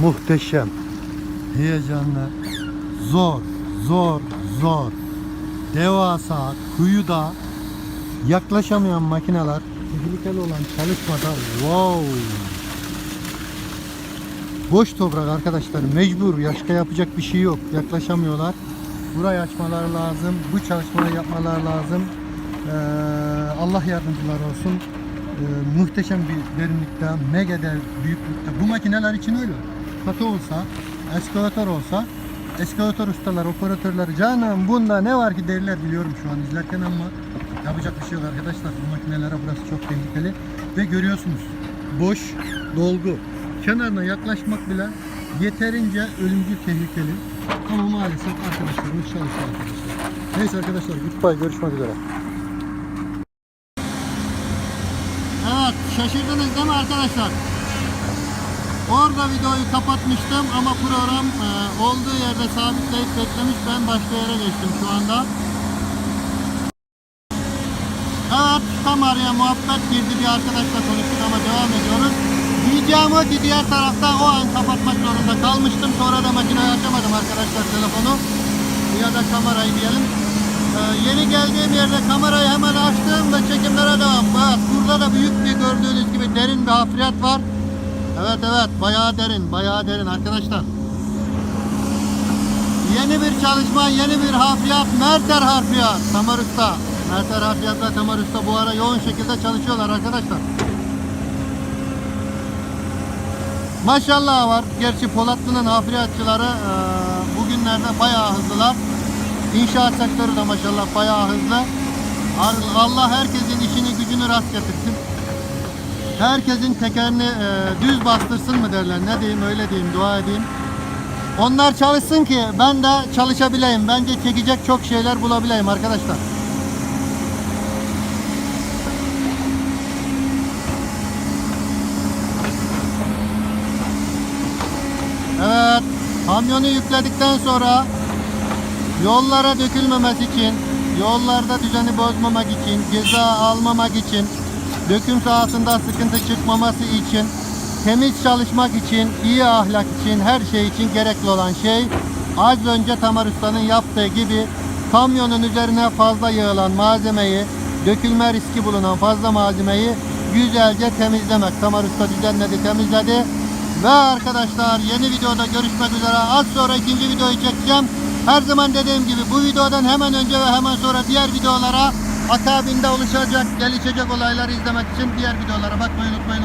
Muhteşem. Heyecanlı. Zor, zor, zor. Devasa, kuyuda yaklaşamayan makineler tehlikeli olan çalışmada wow. Boş toprak arkadaşlar mecbur yaşka yapacak bir şey yok yaklaşamıyorlar. Burayı açmalar lazım. Bu çalışmayı yapmalar lazım. Ee, Allah yardımcılar olsun. Ee, muhteşem bir derinlikte, mega dev büyüklükte. Bu makineler için öyle. Katı olsa, eskavatör olsa, eskavatör ustalar, operatörler canım bunda ne var ki derler biliyorum şu an izlerken ama yapacak bir şey yok arkadaşlar. Bu makinelere burası çok tehlikeli ve görüyorsunuz boş dolgu. Kenarına yaklaşmak bile yeterince ölümcül tehlikeli. Ama maalesef arkadaşlarımız çalışıyor arkadaşlar. Neyse arkadaşlar goodbye görüşmek üzere. Evet şaşırdınız değil mi arkadaşlar? Orada videoyu kapatmıştım ama program e, olduğu yerde sabitleyip beklemiş. Ben başka yere geçtim şu anda. Evet tam araya muhabbet girdi bir arkadaşla konuştuk ama devam ediyoruz. Diyeceğim ki diğer tarafta o an kapatmak zorunda kalmıştım. Sonra da makineyi açamadım arkadaşlar telefonu. Ya da kamerayı diyelim. Ee, yeni geldiğim yerde kamerayı hemen açtığımda çekimlere devam. Evet, burada da büyük bir gördüğünüz gibi derin bir hafriyat var. Evet evet bayağı derin bayağı derin arkadaşlar. Yeni bir çalışma, yeni bir harfiyat, Merter harfiyat, Tamar Usta. Merter harfiyatla Tamar Usta bu ara yoğun şekilde çalışıyorlar arkadaşlar. Maşallah var. Gerçi Polatlı'nın hafriyatçıları eee, bugünlerde bayağı hızlılar. İnşaat sektörü de maşallah bayağı hızlı. Allah herkesin işini gücünü rast getirsin. Herkesin tekerini eee, düz bastırsın mı derler. Ne diyeyim öyle diyeyim dua edeyim. Onlar çalışsın ki ben de çalışabileyim. Bence çekecek çok şeyler bulabileyim arkadaşlar. Evet, kamyonu yükledikten sonra yollara dökülmemesi için, yollarda düzeni bozmamak için, ceza almamak için, döküm sahasında sıkıntı çıkmaması için, temiz çalışmak için, iyi ahlak için, her şey için gerekli olan şey az önce Tamar Usta'nın yaptığı gibi kamyonun üzerine fazla yığılan malzemeyi, dökülme riski bulunan fazla malzemeyi güzelce temizlemek. Tamar Usta düzenledi, temizledi. Ve arkadaşlar yeni videoda görüşmek üzere. Az sonra ikinci videoyu çekeceğim. Her zaman dediğim gibi bu videodan hemen önce ve hemen sonra diğer videolara akabinde oluşacak, gelişecek olayları izlemek için diğer videolara bakmayı unutmayın.